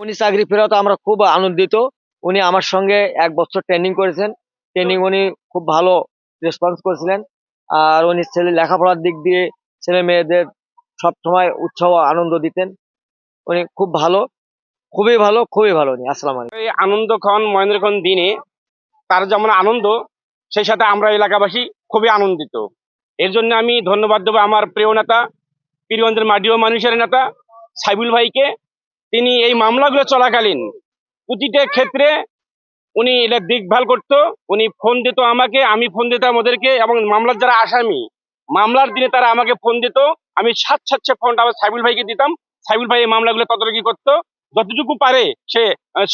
উনি চাকরি ফেরাতে আমরা খুব আনন্দিত। উনি আমার সঙ্গে এক বছর ট্রেনিং করেছেন। ট্রেনিং উনি খুব ভালো রেসপন্স করেছিলেন। আর উনি ছেলে লেখাপড়ার দিক দিয়ে ছেলে মেয়েদের সব সময় উৎসাহ, আনন্দ দিতেন। উনি খুব ভালো, খুবই ভালো খুবই ভালো উনি। আসসালামু এই আনন্দক্ষণ মহেন্দ্রক্ষণ দিনে তার যেমন আনন্দ, সেই সাথে আমরা এলাকাবাসী খুবই আনন্দিত। এর জন্য আমি ধন্যবাদ দেবো আমার প্রিয় নেতা, পীরগঞ্জের মাডিও মানুষের নেতা, সাইবুল ভাইকে। তিনি এই মামলাগুলো চলাকালীন প্রতিটা ক্ষেত্রে উনি এটা দেখভাল করতো, উনি ফোন দিত আমাকে, আমি ফোন দিতাম ওদেরকে এবং মামলার যারা আসামি, মামলার দিনে তারা আমাকে ফোন দিত, আমি সাত সাতছে ফোনটা আমার সাইবুল ভাইকে দিতাম, সাইবুল ভাই এই মামলাগুলো তদারকি করতো, যতটুকু পারে সে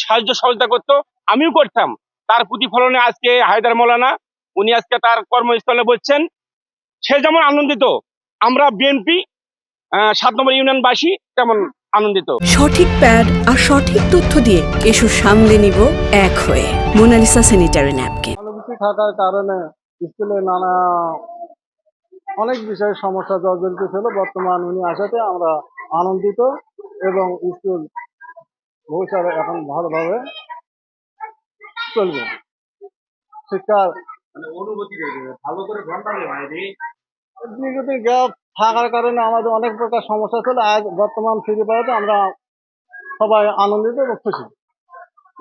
সাহায্য সহযোগিতা করতো, আমিও করতাম। তার প্রতিফলনে আজকে হায়দার মৌলানা, উনি আজকে তার কর্মস্থলে বলছেন সে যেমন আনন্দিত আমরা বিএনপি সাত নম্বর ইউনিয়নবাসী তেমন আনন্দিত। সঠিক প্যাড আর সঠিক তথ্য দিয়ে এসব সামলে নিব এক হয়ে। Monalisa sanitary napkin. থাকার কারণে স্কুলে নানা অনেক বিষয়ে সমস্যা জর্জরিত ছিল। বর্তমান উনি আসাতে আমরা আনন্দিত এবং স্কুল ভবিষ্যতে এখন ভালোভাবে চলবে। শিক্ষার দীর্ঘদিন গ্যাপ থাকার কারণে আমাদের অনেক প্রকার সমস্যা ছিল। আজ বর্তমান ফিরে পাওয়াতে আমরা সবাই আনন্দিত এবং খুশি।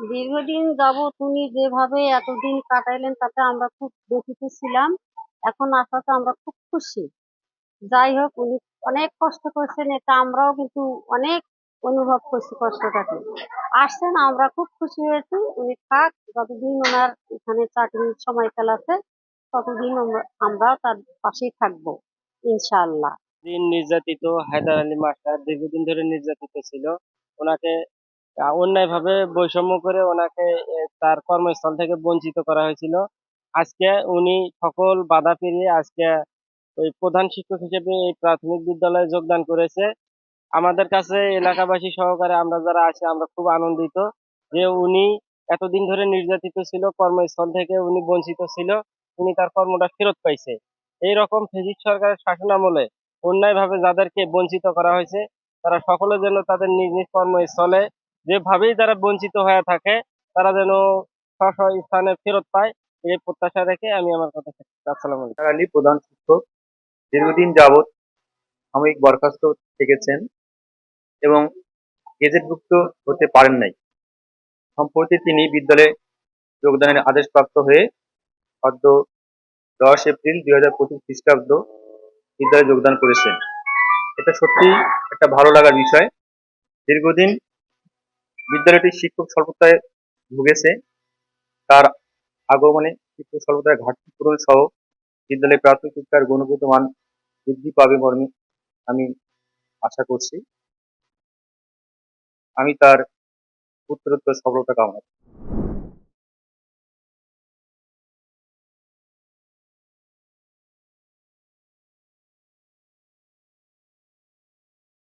দীর্ঘদিন যাবৎ উনি যেভাবে এতদিন কাটাইলেন তাতে আমরা খুব দুঃখিত ছিলাম। এখন আসাতে আমরা খুব খুশি। যাই হোক উনি অনেক কষ্ট করছেন এটা আমরাও কিন্তু অনেক অনুভব করছি কষ্টটাকে আসছেন, আমরা খুব খুশি হয়েছি। উনি থাক, যতদিন ওনার এখানে চাকরির সময় চালাচ্ছে ততদিন আমরা- তার পাশেই থাকব, ইনশাআল্লাহ। নির্যাতিত, হায়দার আলী মাস্টার দীর্ঘদিন ধরে নির্যাতিত ছিল। ওনাকে অন্যায় ভাবে বৈষম্য করে ওনাকে তার কর্মস্থল থেকে বঞ্চিত করা হয়েছিল। আজকে উনি সকল বাধা পেরিয়ে আজকে এই প্রধান শিক্ষক হিসেবে এই প্রাথমিক বিদ্যালয়ে যোগদান করেছে। আমাদের কাছে এলাকাবাসী সহকারে আমরা যারা আছি, আমরা খুব আনন্দিত যে উনি এতদিন ধরে নির্যাতিত ছিল, কর্মস্থল থেকে উনি বঞ্চিত ছিল, উনি তার কর্মটা ফেরত পাইছে। এই রকম ফেজিক সরকারের শাসনামলে অন্যায়ভাবে যাদেরকে বঞ্চিত করা হয়েছে, তারা সকলে যেন তাদের নিজ নিজ কর্মস্থলে যেভাবেই তারা বঞ্চিত হয়ে থাকে, তারা যেন স্থানে ফেরত পায়, এই প্রত্যাশা রেখে আমি আমার কথা। আসসালামু প্রধান শিক্ষক, দীর্ঘদিন যাবৎ সাময়িক বরখাস্ত থেকেছেন। এবং গেজেটভুক্ত হতে পারেন নাই। সম্প্রতি তিনি বিদ্যালয়ে যোগদানের আদেশপ্রাপ্ত হয়ে সদ্য দশ এপ্রিল দুই হাজার পঁচিশ খ্রিস্টাব্দ বিদ্যালয়ে যোগদান করেছেন। এটা সত্যি একটা ভালো লাগার বিষয়। দীর্ঘদিন বিদ্যালয়টি শিক্ষক স্বল্পতায় ভুগেছে। তার আগমনে শিক্ষক স্বল্পতার ঘাটতি পূরণ সহ বিদ্যালয়ে প্রাথমিক শিক্ষার গুণগত মান বৃদ্ধি পাবে মর্মে আমি আশা করছি। আমি তার পুত্রত্ব সফলতা কামনা করি।